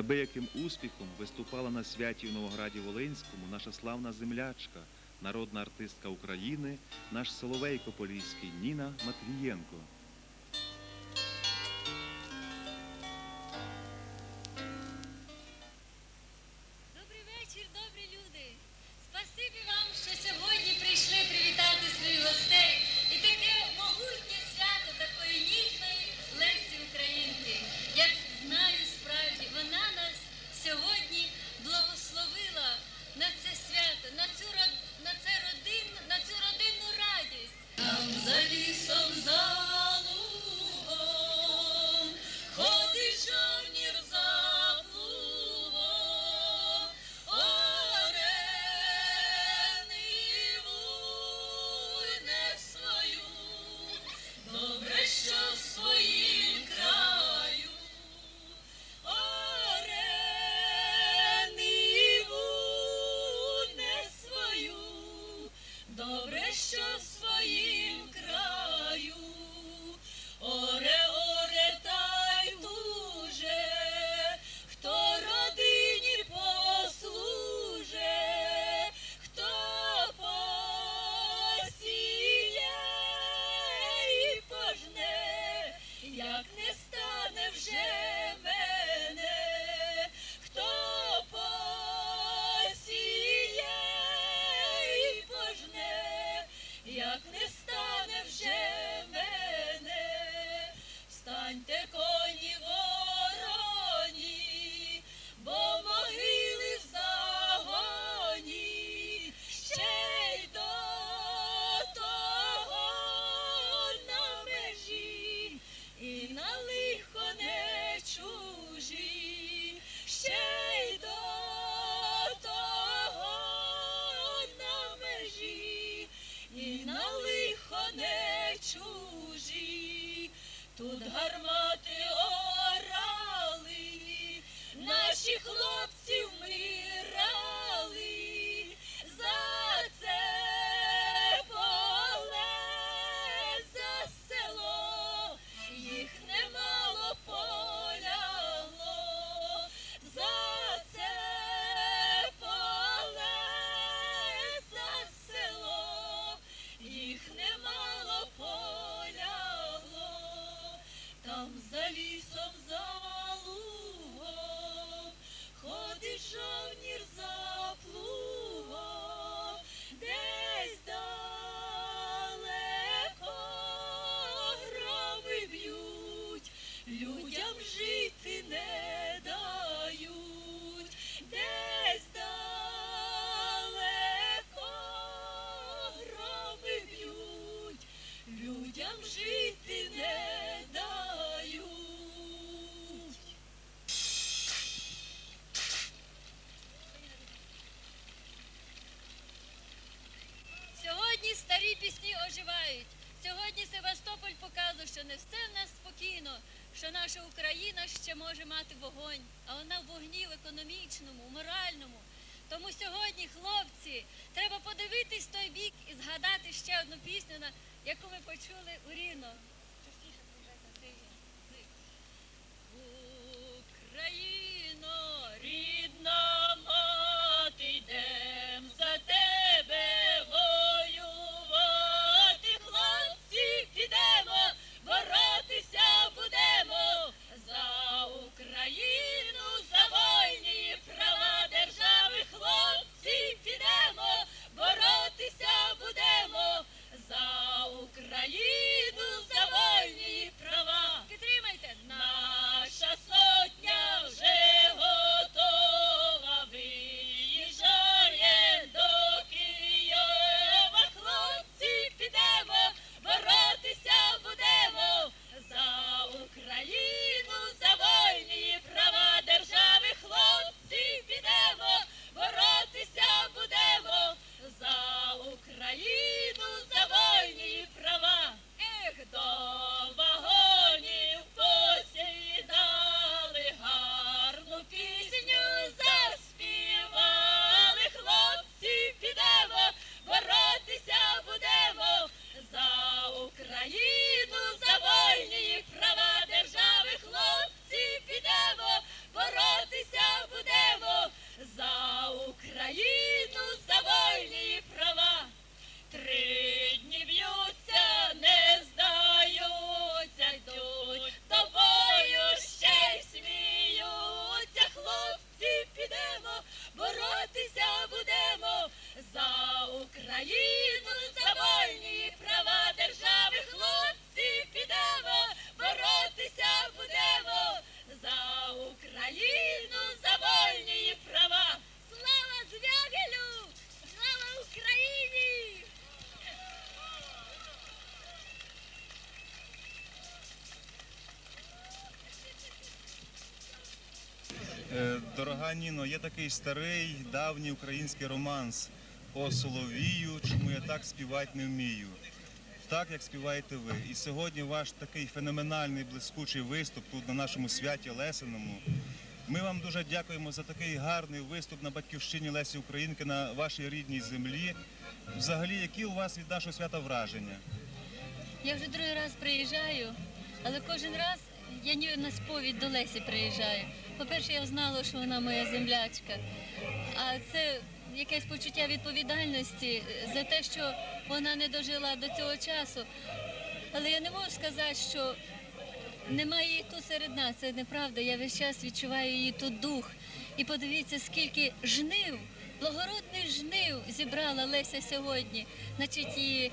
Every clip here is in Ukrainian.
Неабияким успіхом виступала на святі в Новограді Волинському наша славна землячка, народна артистка України, наш Соловейко Поліський Ніна Матвієнко. Добрий вечір, добрі люди! Спасибі вам! не чужі, тут гармати орали, наші хлопці в мир. що наша Україна ще може мати вогонь, а вона в вогні в економічному, моральному. Тому сьогодні, хлопці, треба подивитись той бік і згадати ще одну пісню, яку ми почули у Ріно. Дорога Ніно, є такий старий давній український романс о Соловію, чому я так співати не вмію. Так, як співаєте ви. І сьогодні ваш такий феноменальний блискучий виступ тут на нашому святі Лесиному. Ми вам дуже дякуємо за такий гарний виступ на батьківщині Лесі Українки на вашій рідній землі. Взагалі, які у вас від нашого свята враження? Я вже другий раз приїжджаю, але кожен раз я ніби на сповідь до Лесі приїжджаю. По-перше, я знала, що вона моя землячка. А це якесь почуття відповідальності за те, що вона не дожила до цього часу. Але я не можу сказати, що немає її тут серед нас. Це неправда. Я весь час відчуваю її тут дух. І подивіться, скільки жнив, благородних жнив зібрала Леся сьогодні. Значить, її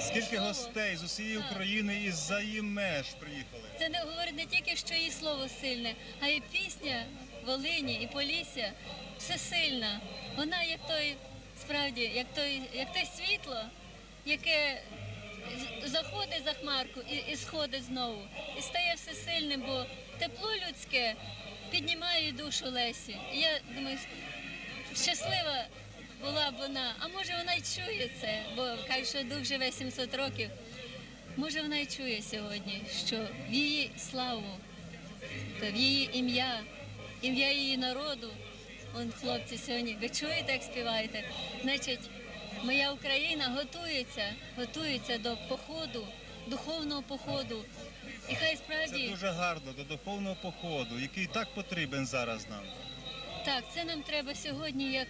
Скільки слово. гостей з усієї Так. України і з-за її меж приїхали? Це не говорить не тільки, що її слово сильне, а і пісня Волині і Полісся все сильна. Вона як той, справді, як той, як те світло, яке з- заходить за хмарку і, і сходить знову. І стає все сильним, бо тепло людське піднімає душу Лесі. І я думаю, щаслива була б вона, а може вона й чує це, бо кажуть, що дух живе 700 років. Може, вона й чує сьогодні, що в її славу, то в її ім'я, ім'я її народу. Он хлопці сьогодні, ви чуєте, як співаєте? Значить, моя Україна готується, готується до походу, духовного походу. І хай Це дуже гарно до духовного походу, який так потрібен зараз нам. Так, це нам треба сьогодні як,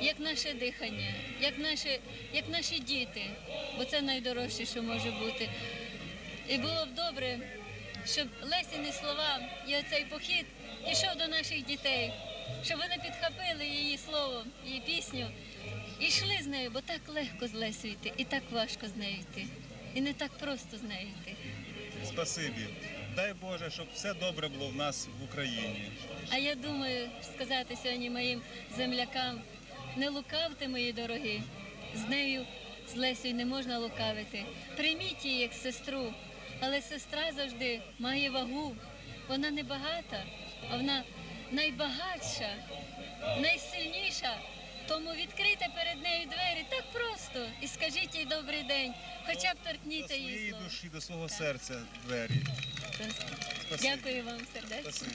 як наше дихання, як наші, як наші діти, бо це найдорожче, що може бути. І було б добре, щоб Лесіні слова і оцей похід ішов до наших дітей, щоб вони підхопили її слово, її пісню і йшли з нею, бо так легко з Лесю йти, і так важко з нею йти. І не так просто з нею йти. Спасибі. Дай Боже, щоб все добре було в нас в Україні. А я думаю сказати сьогодні моїм землякам, не лукавте, мої дорогі. З нею, з Лесею не можна лукавити. Прийміть її як сестру, але сестра завжди має вагу. Вона не багата, а вона найбагатша, найсильніша. Тому відкрийте перед нею двері так просто і скажіть їй добрий день, хоча б До торкніться її своєї слово. душі, до свого серця двері. Дякую вам сердечно.